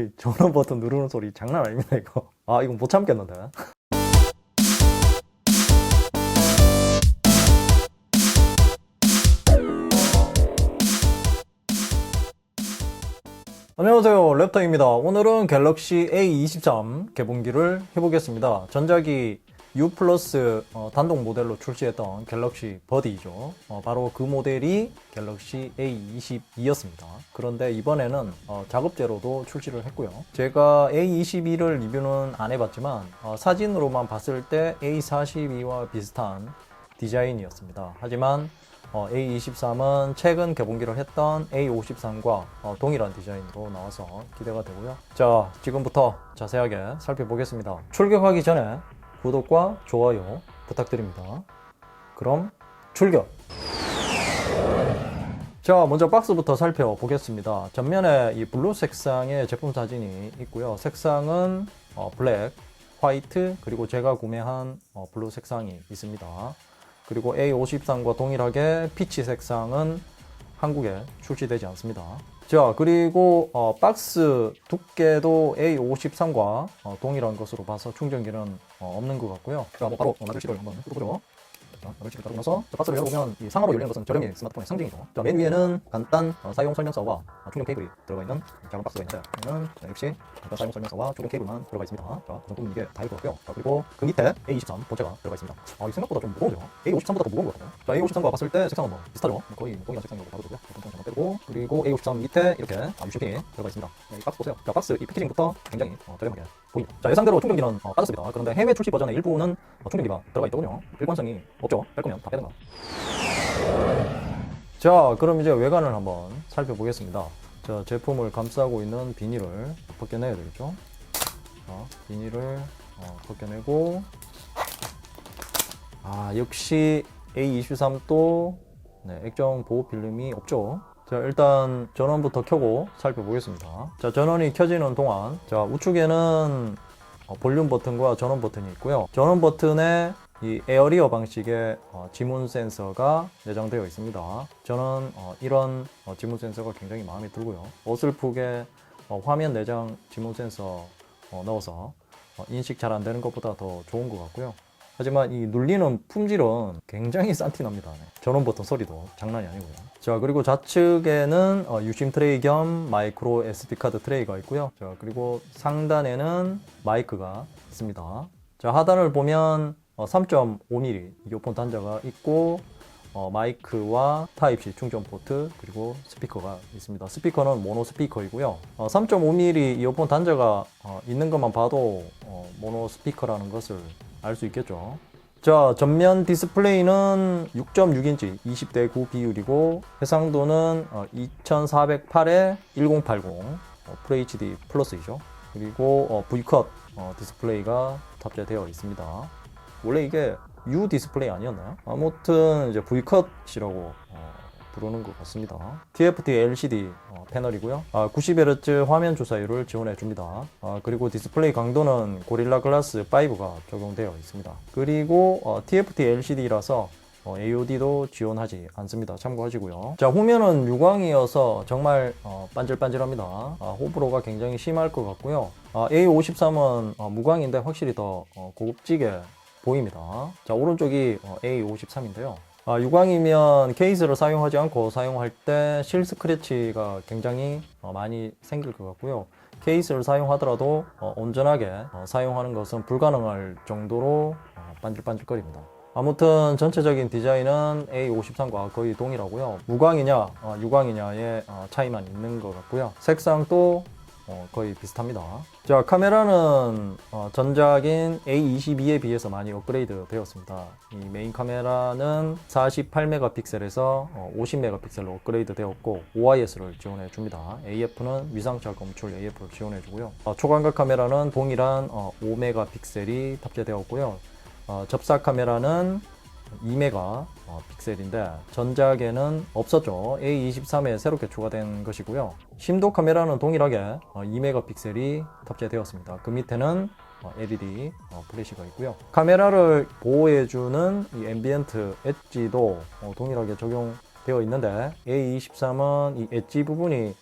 이 전원 버튼 누르는 소리 장난 아닙니다 이거. 아 이건 못 참겠는데. 안녕하세요 랩터입니다 오늘은 갤럭시 A23 개봉기를 해보겠습니다 전작이 U 플러스 어, 단독 모델로 출시했던 갤럭시 버디죠 어, 바로 그 모델이 갤럭시 A22였습니다 그런데 이번에는 어, 작업제로도 출시를 했고요 제가 A22를 리뷰는 안 해봤지만 어, 사진으로만 봤을 때 A42와 비슷한 디자인이었습니다 하지만 어, A23은 최근 개봉기를 했던 A53과 어, 동일한 디자인으로 나와서 기대가 되고요. 자, 지금부터 자세하게 살펴보겠습니다. 출격하기 전에 구독과 좋아요 부탁드립니다. 그럼 출격! 자, 먼저 박스부터 살펴보겠습니다. 전면에 이 블루 색상의 제품 사진이 있고요. 색상은 어, 블랙, 화이트, 그리고 제가 구매한 어, 블루 색상이 있습니다. 그리고 A53과 동일하게 피치 색상은 한국에 출시되지 않습니다. 자, 그리고 어, 박스 두께도 A53과 어, 동일한 것으로 봐서 충전기는 어, 없는 것 같고요. 자, 뭐 바로 마들실을 한번 뜯어보죠. 자, 마들실을 따르고 나서 자, 박스를 열어보면 이 상하로 열리는 것은 저렴이 스마트폰의 상징이죠. 자, 맨 위에는 간단 어, 사용 설명서와 어, 충전 케이블이 들어가 있는 작은 박스가 있는데 여기는 자, 역시 간단 사용 설명서와 충전 케이블만 들어가 있습니다. 자, 그 정도면 이게 다일 것 같고요. 자, 그리고 그 밑에 A23 본체가 들어가 있습니다. 아, 이 생각보다 좀 무거워요. A53보다 더 무거운 것 같아요. 자, A53과 봤을 때 색상은 뭐 비슷하죠. 거의 동일한 색상이라고 봐도 되고요. 보통 잠깐 빼고 그리고 A53 밑에 이렇게 아, 유쇼핑이 들어가 있습니다. 네, 이 박스 보세요. 자, 박스 이 패키징부터 굉장히 어, 저렴하게 보입니다. 자, 예상대로 충전기는 어, 빠졌습니다. 그런데 해외 출시 버전의 일부는 어, 충전기가 들어가 있더군요. 일관성이 없죠. 뺄 거면 다 빼든가. 자, 그럼 이제 외관을 한번 살펴보겠습니다. 자, 제품을 감싸고 있는 비닐을 벗겨내야 되겠죠? 자, 비닐을 어, 벗겨내고 아, 역시 A23도 네, 액정 보호 필름이 없죠. 자, 일단 전원부터 켜고 살펴보겠습니다. 자, 전원이 켜지는 동안 자, 우측에는 어, 볼륨 버튼과 전원 버튼이 있고요. 전원 버튼에 이 에어리어 방식의 어, 지문 센서가 내장되어 있습니다. 저는 어, 이런 어, 지문 센서가 굉장히 마음에 들고요. 어슬프게 어, 화면 내장 지문 센서 어, 넣어서 어, 인식 잘 안 되는 것보다 더 좋은 것 같고요. 하지만 이 눌리는 품질은 굉장히 싼티납니다. 네. 전원 버튼 소리도 장난이 아니고요. 자 그리고 좌측에는 어, 유심 트레이 겸 마이크로 SD 카드 트레이가 있고요. 자 그리고 상단에는 마이크가 있습니다. 자 하단을 보면 어, 3.5mm 이어폰 단자가 있고 어, 마이크와 타입C 충전 포트 그리고 스피커가 있습니다. 스피커는 모노 스피커이고요. 어, 3.5mm 이어폰 단자가 어, 있는 것만 봐도 어, 모노 스피커라는 것을 알 수 있겠죠. 자, 전면 디스플레이는 6.6인치 20대 9 비율이고 해상도는 어, 2408에 1080 어, FHD 플러스이죠. 그리고 어, V컷 어, 디스플레이가 탑재되어 있습니다. 원래 이게 U 디스플레이 아니었나요? 아무튼 이제 V컷이라고 어, 부르는 것 같습니다. TFT LCD 어, 패널이고요. 아, 90Hz 화면 주사율을 지원해 줍니다. 아, 그리고 디스플레이 강도는 고릴라 글라스 5가 적용되어 있습니다. 그리고 어, TFT LCD라서 어, AOD도 지원하지 않습니다. 참고하시고요. 자, 후면은 유광이어서 정말 어, 반질반질합니다. 아, 호불호가 굉장히 심할 것 같고요. 아, A53은 어, 무광인데 확실히 더 어, 고급지게 보입니다. 자, 오른쪽이 어, A53인데요. 아, 유광이면 케이스를 사용하지 않고 사용할 때 실 스크래치가 굉장히 어, 많이 생길 것 같고요. 케이스를 사용하더라도 어, 온전하게 어, 사용하는 것은 불가능할 정도로 어, 반질반질거립니다. 아무튼 전체적인 디자인은 A53과 거의 동일하고요. 무광이냐 어, 유광이냐의 어, 차이만 있는 것 같고요. 색상도 어, 거의 비슷합니다. 자, 카메라는 어, 전작인 A22에 비해서 많이 업그레이드 되었습니다. 이 메인 카메라는 48메가픽셀에서 어, 50메가픽셀로 업그레이드 되었고 OIS를 지원해 줍니다. AF는 위상차 검출 AF를 지원해 주고요. 어, 초광각 카메라는 동일한 어, 5메가픽셀이 탑재되었고요. 어, 접사 카메라는 2메가 어, 픽셀인데 전작에는 없었죠. A23에 새롭게 추가된 것이고요. 심도 카메라는 동일하게 어, 2메가 픽셀이 탑재되었습니다. 그 밑에는 어, LED 어, 플래시가 있고요. 카메라를 보호해주는 이 앰비언트 엣지도 어, 동일하게 적용되어 있는데 A23은 이 엣지 부분이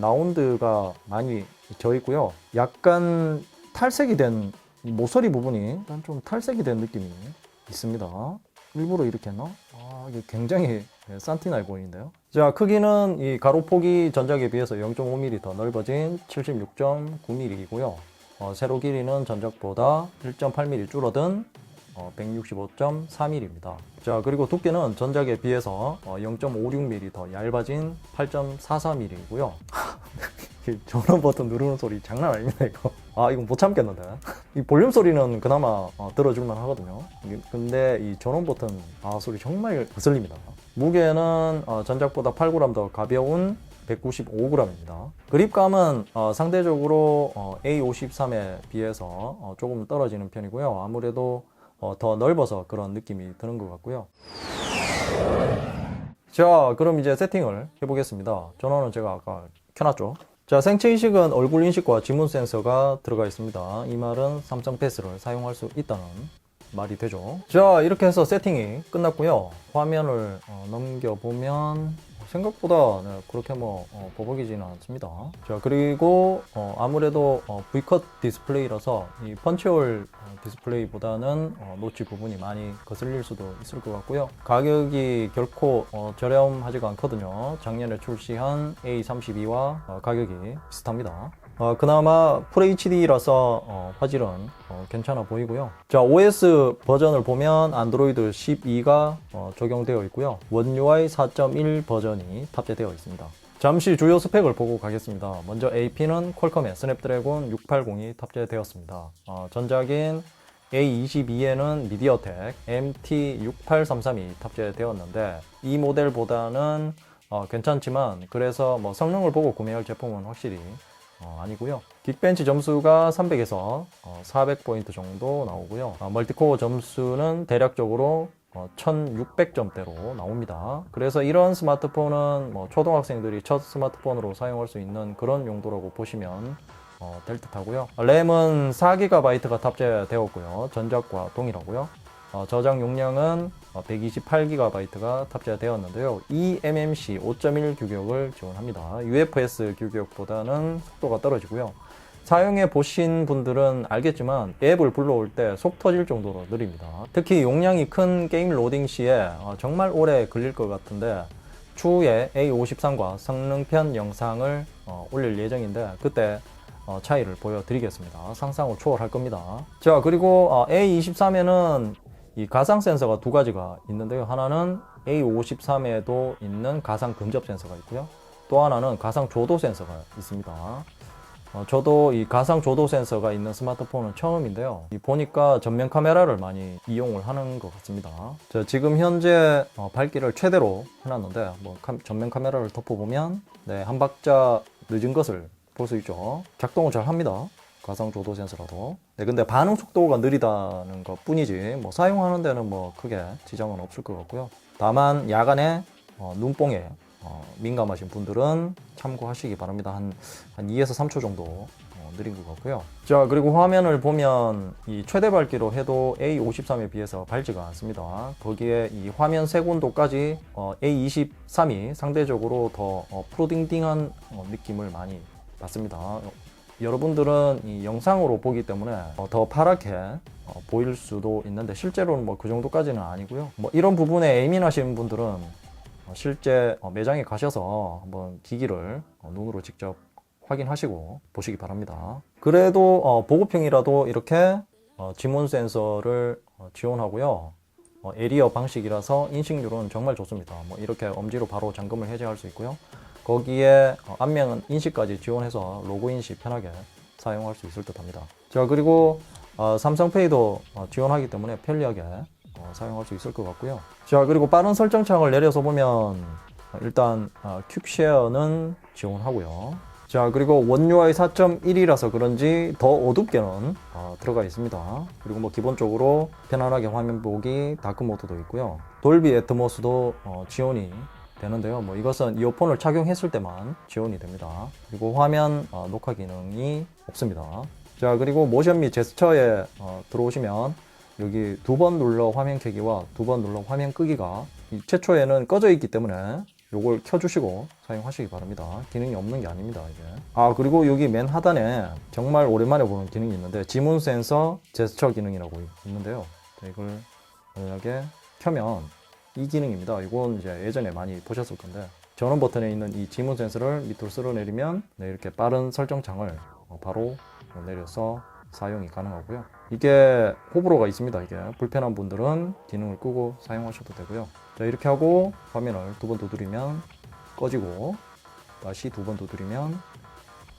라운드가 많이 져 있고요. 약간 탈색이 된 모서리 부분이 좀 탈색이 된 느낌이 있습니다. 일부러 이렇게 했나? 아, 이게 굉장히 산티나이 보이는데요. 자, 크기는 이 가로폭이 전작에 비해서 0.5mm 더 넓어진 76.9mm이고요. 어, 세로 길이는 전작보다 1.8mm 줄어든 어, 165.4mm입니다. 자, 그리고 두께는 전작에 비해서 어, 0.56mm 더 얇아진 8.44mm이고요. 전원 버튼 누르는 소리 장난 아닙니다, 이거. 아, 이거 못 참겠는데. 이 볼륨 소리는 그나마 어, 들어줄만 하거든요. 근데 이 전원 버튼, 아, 소리 정말 거슬립니다. 무게는 어, 전작보다 8g 더 가벼운 195g입니다. 그립감은 어, 상대적으로 어, A53에 비해서 어, 조금 떨어지는 편이고요. 아무래도 어, 더 넓어서 그런 느낌이 드는 것 같고요. 자, 그럼 이제 세팅을 해보겠습니다. 전원은 제가 아까 켜놨죠. 자, 생체 인식은 얼굴 인식과 지문 센서가 들어가 있습니다. 이 말은 삼성 패스를 사용할 수 있다는 말이 되죠. 자, 이렇게 해서 세팅이 끝났고요. 화면을 어, 넘겨보면 생각보다 네, 그렇게 뭐 어, 버벅이지는 않습니다. 자, 그리고 어, 아무래도 어, V컷 디스플레이라서 이 펀치홀 어, 디스플레이보다는 어, 노치 부분이 많이 거슬릴 수도 있을 것 같고요. 가격이 결코 어, 저렴하지가 않거든요. 작년에 출시한 A32와 어, 가격이 비슷합니다. 어, 그나마 FHD라서 어, 화질은 어, 괜찮아 보이고요. 자, OS 버전을 보면 안드로이드 12가 어, 적용되어 있고요. 원 UI 4.1 버전이 탑재되어 있습니다. 잠시 주요 스펙을 보고 가겠습니다. 먼저 AP는 퀄컴의 스냅드래곤 680이 탑재되었습니다. 어, 전작인 A22에는 미디어텍 MT6833이 탑재되었는데 이 모델보다는 어, 괜찮지만 그래서 뭐 성능을 보고 구매할 제품은 확실히 어, 아니고요. 긱벤치 점수가 300에서 400포인트 정도 나오고요. 어, 멀티코어 점수는 대략적으로 1600점대로 나옵니다. 그래서 이런 스마트폰은 뭐 초등학생들이 첫 스마트폰으로 사용할 수 있는 그런 용도라고 보시면 어, 될 듯하고요. 램은 4GB가 탑재되었고요. 전작과 동일하고요. 어, 저장 용량은 128GB가 탑재되었는데요. eMMC 5.1 규격을 지원합니다. UFS 규격보다는 속도가 떨어지고요. 사용해 보신 분들은 알겠지만 앱을 불러올 때 속 터질 정도로 느립니다. 특히 용량이 큰 게임 로딩 시에 어, 정말 오래 걸릴 것 같은데 추후에 A53과 성능편 영상을 어, 올릴 예정인데 그때 어, 차이를 보여드리겠습니다. 상상을 초월할 겁니다. 자 그리고 어, A23에는 이 가상 센서가 두 가지가 있는데요. 하나는 A53에도 있는 가상 근접 센서가 있고요. 또 하나는 가상 조도 센서가 있습니다. 어, 저도 이 가상 조도 센서가 있는 스마트폰은 처음인데요. 이 보니까 전면 카메라를 많이 이용을 하는 것 같습니다. 자, 지금 현재 어, 밝기를 최대로 해놨는데 뭐 카- 전면 카메라를 덮어보면 네, 한 박자 늦은 것을 볼 수 있죠. 작동을 잘 합니다. 가상 조도 센서라도. 네, 근데 반응 속도가 느리다는 것 뿐이지, 뭐 사용하는 데는 뭐 크게 지장은 없을 것 같고요. 다만 야간에 어, 눈뽕에 어, 민감하신 분들은 참고하시기 바랍니다. 한, 한 2에서 3초 정도 어, 느린 것 같고요. 자, 그리고 화면을 보면 이 최대 밝기로 해도 A53에 비해서 밝지가 않습니다. 거기에 이 화면 색온도까지 어, A23이 상대적으로 더 어, 프로딩딩한 어, 느낌을 많이 받습니다. 어, 여러분들은 이 영상으로 보기 때문에 어, 더 파랗게 어, 보일 수도 있는데 실제로는 뭐 그 정도까지는 아니고요. 뭐 이런 부분에 예민하신 분들은 어, 실제 어, 매장에 가셔서 한번 기기를 어, 눈으로 직접 확인하시고 보시기 바랍니다. 그래도 어, 보급형이라도 이렇게 어, 지문 센서를 어, 지원하고요. 어, 에리어 방식이라서 인식률은 정말 좋습니다. 뭐 이렇게 엄지로 바로 잠금을 해제할 수 있고요. 거기에 어, 안면 인식까지 지원해서 로그 인식 편하게 사용할 수 있을 듯 합니다. 자 그리고 어, 삼성페이도 어, 지원하기 때문에 편리하게 어, 사용할 수 있을 것 같고요. 자 그리고 빠른 설정 창을 내려서 보면 어, 일단 어, 퀵쉐어는 지원하고요. 자 그리고 원UI 4.1이라서 그런지 더 어둡게는 어, 들어가 있습니다. 그리고 뭐 기본적으로 편안하게 화면 보기 다크 모드도 있고요. 돌비 애트모스도 어, 지원이 되는데요. 뭐 이것은 이어폰을 착용했을 때만 지원이 됩니다. 그리고 화면 어, 녹화 기능이 없습니다. 자 그리고 모션 및 제스처에 어, 들어오시면 여기 두 번 눌러 화면 켜기와 두 번 눌러 화면 끄기가 이 최초에는 꺼져 있기 때문에 요걸 켜주시고 사용하시기 바랍니다. 기능이 없는 게 아닙니다, 이게. 아, 그리고 여기 맨 하단에 정말 오랜만에 보는 기능이 있는데, 지문 센서 제스처 기능이라고 있는데요. 자, 이걸 만약에 켜면 이 기능입니다. 이건 이제 예전에 많이 보셨을 건데, 전원 버튼에 있는 이 지문 센서를 밑으로 쓸어내리면, 네, 이렇게 빠른 설정창을 어, 바로 내려서 사용이 가능하고요. 이게 호불호가 있습니다. 이게 불편한 분들은 기능을 끄고 사용하셔도 되고요. 자 이렇게 하고 화면을 두 번 두드리면 꺼지고 다시 두 번 두드리면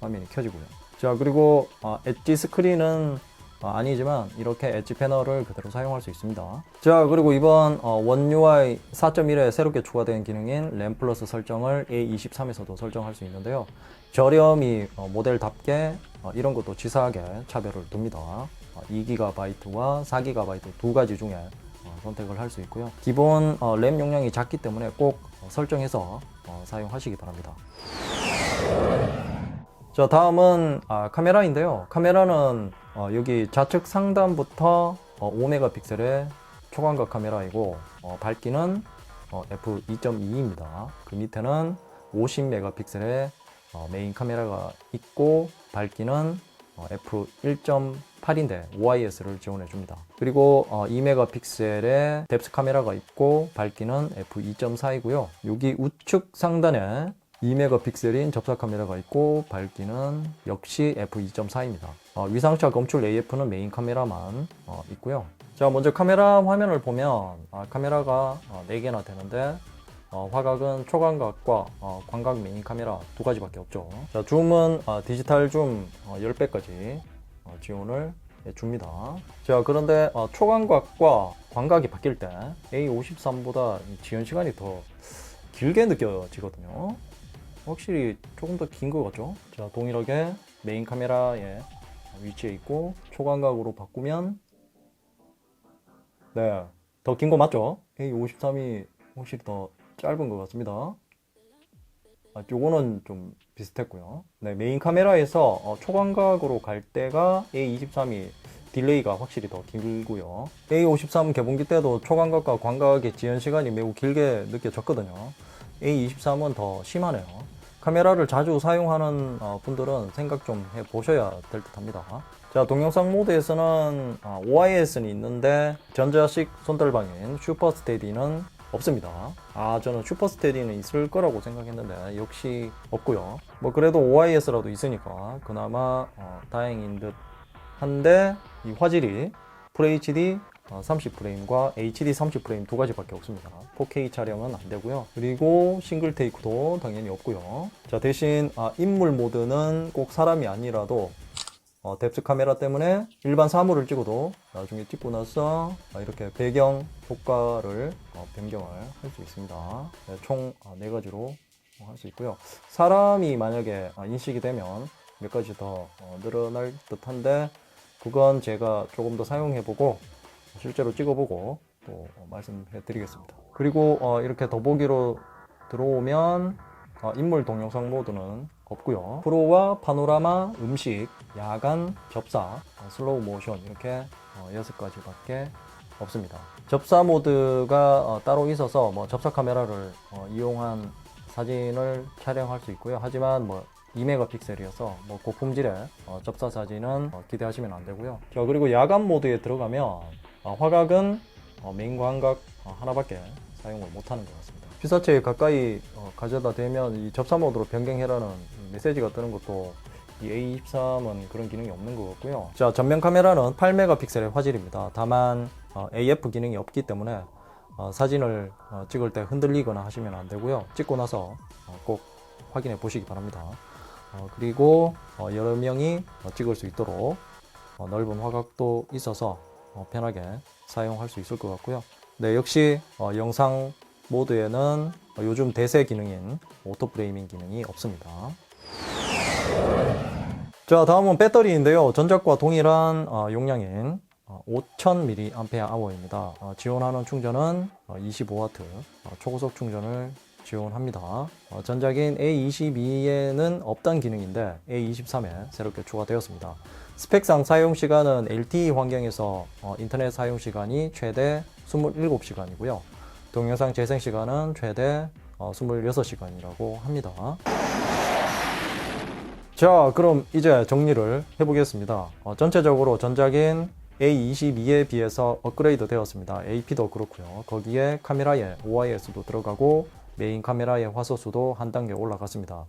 화면이 켜지고요. 자 그리고 아, 엣지 스크린은 아, 아니지만 이렇게 엣지 패널을 그대로 사용할 수 있습니다. 자 그리고 이번 어, 원 UI 4.1에 새롭게 추가된 기능인 램 플러스 설정을 A23에서도 설정할 수 있는데요. 저렴이 어, 모델답게 어, 이런 것도 치사하게 차별을 둡니다. 어, 2GB와 4GB 두 가지 중에 어, 선택을 할 수 있고요. 기본 어, 램 용량이 작기 때문에 꼭 어, 설정해서 어, 사용하시기 바랍니다. 자 다음은 아, 카메라인데요. 카메라는 어, 여기 좌측 상단부터 어, 5메가픽셀의 초광각 카메라이고 어, 밝기는 어, f2.2입니다. 그 밑에는 50메가픽셀의 어, 메인 카메라가 있고 밝기는 어, f1.8인데 OIS를 지원해 줍니다. 그리고 어, 2메가픽셀의 뎁스 카메라가 있고 밝기는 f2.4이고요. 여기 우측 상단에 2메가픽셀인 접사 카메라가 있고 밝기는 역시 f2.4입니다. 어, 위상차 검출 AF는 메인 카메라만 어, 있고요. 자 먼저 카메라 화면을 보면 아, 카메라가 어, 4개나 되는데 어, 화각은 초광각과 어, 광각 메인 카메라 두 가지밖에 없죠. 자, 줌은 어, 디지털 줌 어, 10배까지 어, 지원을 해 줍니다. 자, 그런데 어, 초광각과 광각이 바뀔 때 A53보다 지연 시간이 더 길게 느껴지거든요. 확실히 조금 더 긴 것 같죠? 자, 동일하게 메인 카메라에 위치해 있고 초광각으로 바꾸면 네, 더 긴 거 맞죠? A53이 확실히 더 짧은 것 같습니다. 아, 요거는 좀 비슷했고요. 네, 메인 카메라에서 어, 초광각으로 갈 때가 A23이 딜레이가 확실히 더 길고요. A53 개봉기 때도 초광각과 광각의 지연 시간이 매우 길게 느껴졌거든요. A23은 더 심하네요. 카메라를 자주 사용하는 어, 분들은 생각 좀 해 보셔야 될 듯 합니다. 자, 동영상 모드에서는 어, OIS는 있는데 전자식 손떨방인 슈퍼 스테디는 없습니다. 아, 저는 슈퍼 스테디는 있을 거라고 생각했는데 역시 없고요. 뭐 그래도 OIS라도 있으니까 그나마 어, 다행인 듯 한데 이 화질이 FHD 30프레임과 HD 30프레임 두 가지밖에 없습니다. 4K 촬영은 안 되고요. 그리고 싱글 테이크도 당연히 없고요. 자 대신 아, 인물 모드는 꼭 사람이 아니라도 어, 뎁스 카메라 때문에 일반 사물을 찍어도 나중에 찍고 나서 아, 이렇게 배경 효과를 어, 변경을 할 수 있습니다. 네, 총네 가지로 할 수 있고요. 사람이 만약에 아, 인식이 되면 몇 가지 더 어, 늘어날 듯한데 그건 제가 조금 더 사용해보고 실제로 찍어보고 또 말씀해 드리겠습니다. 그리고 어, 이렇게 더보기로 들어오면 어, 인물 동영상 모드는 없고요. 프로와 파노라마, 음식, 야간, 접사, 어, 슬로우 모션 이렇게 어, 6가지밖에 없습니다. 접사 모드가 어, 따로 있어서 뭐 접사 카메라를 어, 이용한 사진을 촬영할 수 있고요. 하지만 뭐 2메가픽셀이어서 뭐 고품질의 어, 접사 사진은 어, 기대하시면 안 되고요. 자 그리고 야간 모드에 들어가면 어, 화각은 어, 메인 광각 어, 하나밖에 사용을 못하는 것 같습니다. 피사체에 가까이 어, 가져다 대면 이 접사 모드로 변경해라는 메시지가 뜨는 것도 이 A23은 그런 기능이 없는 것 같고요. 자 전면 카메라는 8메가픽셀의 화질입니다. 다만 어, AF 기능이 없기 때문에 어, 사진을 어, 찍을 때 흔들리거나 하시면 안 되고요. 찍고 나서 어, 꼭 확인해 보시기 바랍니다. 어, 그리고 어, 여러 명이 어, 찍을 수 있도록 어, 넓은 화각도 있어서 어, 편하게 사용할 수 있을 것 같고요. 네, 역시 어, 영상 모드에는 어, 요즘 대세 기능인 오토 프레이밍 기능이 없습니다. 자, 다음은 배터리인데요. 전작과 동일한 어, 용량인 어, 5000mAh입니다. 어, 지원하는 충전은 어, 25W, 어, 초고속 충전을 지원합니다. 어, 전작인 A22에는 없던 기능인데 A23에 새롭게 추가되었습니다. 스펙상 사용 시간은 LTE 환경에서 어, 인터넷 사용 시간이 최대 27시간이고요. 동영상 재생 시간은 최대 어, 26시간이라고 합니다. 자, 그럼 이제 정리를 해보겠습니다. 어, 전체적으로 전작인 A22에 비해서 업그레이드 되었습니다. AP도 그렇고요. 거기에 카메라에 OIS도 들어가고 메인 카메라의 화소수도 한 단계 올라갔습니다.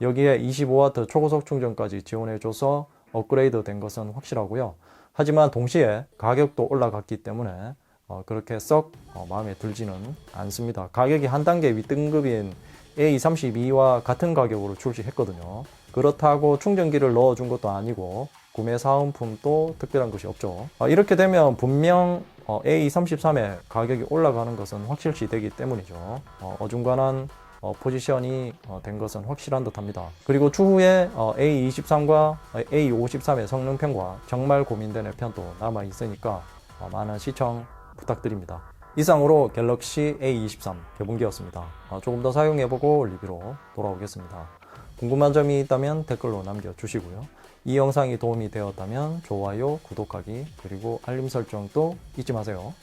여기에 25W 초고속 충전까지 지원해줘서 업그레이드 된 것은 확실하고요. 하지만 동시에 가격도 올라갔기 때문에 어, 그렇게 썩 어, 마음에 들지는 않습니다. 가격이 한 단계 윗등급인 A32와 같은 가격으로 출시했거든요. 그렇다고 충전기를 넣어준 것도 아니고 구매 사은품도 특별한 것이 없죠. 어, 이렇게 되면 분명 어, A33의 가격이 올라가는 것은 확실시 되기 때문이죠. 어, 어중간한 어, 포지션이 어, 된 것은 확실한 듯합니다. 그리고 추후에 어, A23과 A53의 성능평과 정말 고민되는 편도 남아 있으니까 어, 많은 시청 부탁드립니다. 이상으로 갤럭시 A23 개봉기였습니다. 어, 조금 더 사용해보고 리뷰로 돌아오겠습니다. 궁금한 점이 있다면 댓글로 남겨주시고요. 이 영상이 도움이 되었다면 좋아요, 구독하기, 그리고 알림 설정도 잊지 마세요.